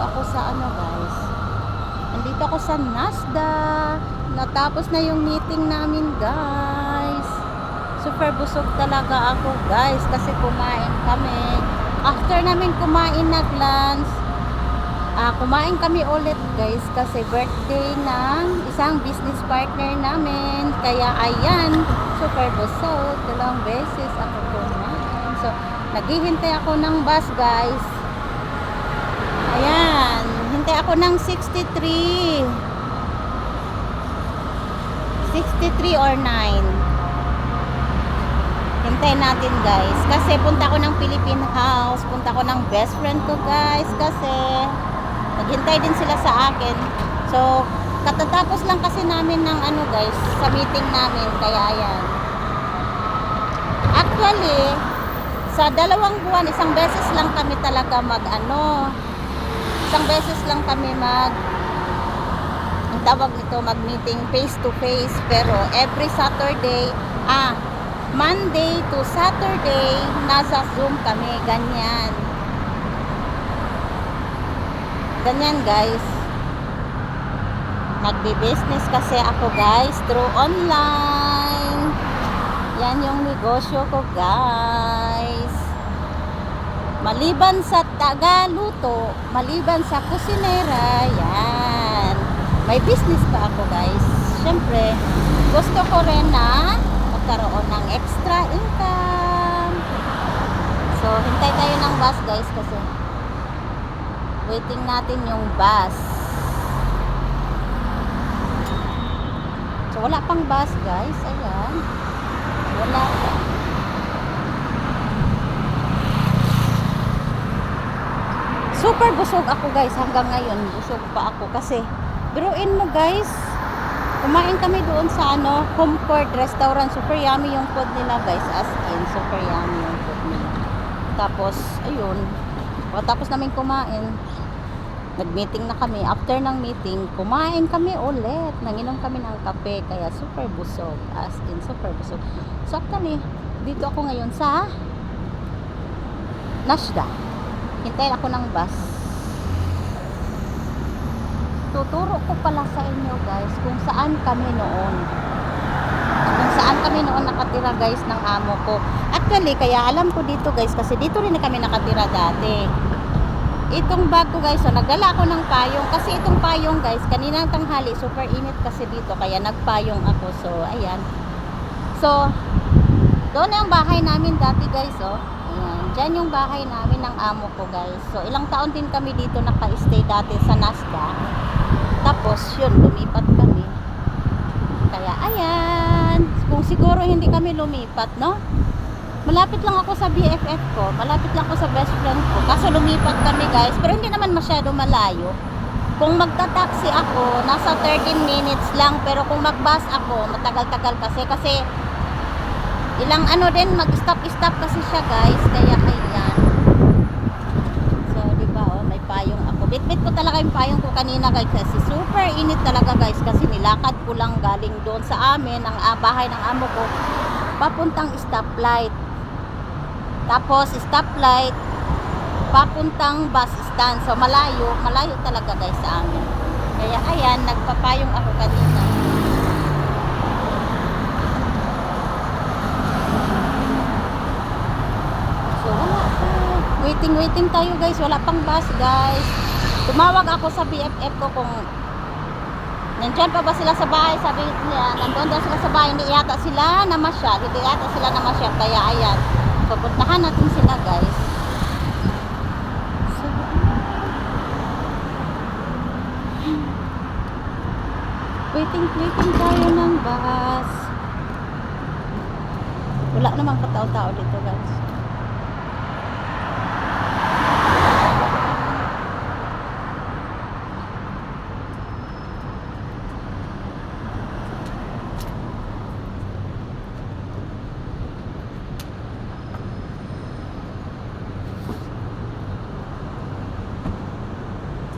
ako sa ano guys. Nandito ako sa Nasda. Natapos na yung meeting namin guys. Super busog talaga ako guys kasi kumain kami. After namin kumain nag-lunch, ah, kumain kami ulit guys kasi birthday ng isang business partner namin. Kaya ayan, super busog. Dalawang beses ako kumain. So, naghihintay ako ng bus guys. Ayan, hintay ako ng 63. 63 or 9. Hintay natin guys. Kasi punta ko ng Philippine House. Punta ko ng best friend ko guys. Kasi naghintay din sila sa akin. So, katatapos lang kasi namin ng ano guys, sa meeting namin. Kaya ayan. Actually, sa dalawang buwan, isang beses lang kami talaga mag ano, isang beses lang kami mag ang tawag nito mag-meeting face to face pero every Saturday ah Monday to Saturday nasa Zoom kami ganyan. Ganyan guys. Nagbi-business kasi ako guys through online. Yan yung negosyo ko guys maliban sa tagaluto maliban sa kusinera yan. May business pa ako guys. Syempre gusto ko rin na magkaroon ng extra income. So hintay tayo ng bus guys kasi waiting natin yung bus. So wala pang bus guys. Ayan. Wala pa super busog ako guys. Hanggang ngayon busog pa ako kasi biruin mo guys. Kumain kami doon sa ano Comfort restaurant. Super yummy yung food nila guys. As in super yummy yung food nila. Tapos ayun. Tapos namin kumain. Nag-meeting na kami. After ng meeting kumain kami ulit. Nanginom kami ng kape kaya super busog. As in super busog. So actually dito ako ngayon sa Nashda hintayin ako ng bus. Tuturo ko pala sa inyo guys kung saan kami noon. Kung saan kami noon nakatira guys ng amo ko. Actually kaya alam ko dito guys kasi dito rin kami nakatira dati. Itong bag ko guys so nagdala ako ng payong. Kasi itong payong guys kaninang tanghali super init kasi dito kaya nagpayong ako. So ayan. So doon na yung bahay namin dati guys oh dyan yung bahay namin ng amo ko guys. So ilang taon din kami dito naka-stay dati sa Nasda tapos yun lumipat kami. Kaya ayan. Kung siguro hindi kami lumipat no? Malapit lang ako sa BFF ko. Malapit lang ako sa best friend ko. Kaso lumipat kami guys. Pero hindi naman masyado malayo. Kung magta-taxi ako nasa 13 minutes lang. Pero kung mag-bus ako matagal-tagal kasi. Kasi ilang ano din mag-stop-stop kasi siya guys. Kaya ayan. So di ba oh may payong ako. Bitbit ko talaga yung payong ko kanina guys kasi super init talaga guys kasi nilakad ko lang galing doon sa amin ang ah, bahay ng amo ko papuntang stoplight. Tapos stoplight papuntang bus stand. So malayo malayo talaga guys sa amin. Kaya ayan nagpapayong ako kanina So, wala pa. Waiting, waiting tayo guys. Wala pang bus guys. Tumawag ako sa BFF ko kung nandyan pa ba sila sa bahay. Sabi niya, nandun daw sila sa bahay. Hindi yata sila namasyal. Hindi yata sila namasyal. Kaya ayan. Pupuntahan natin sila guys. Waiting, waiting tayo ng bus. Wala namang katao-tao dito guys.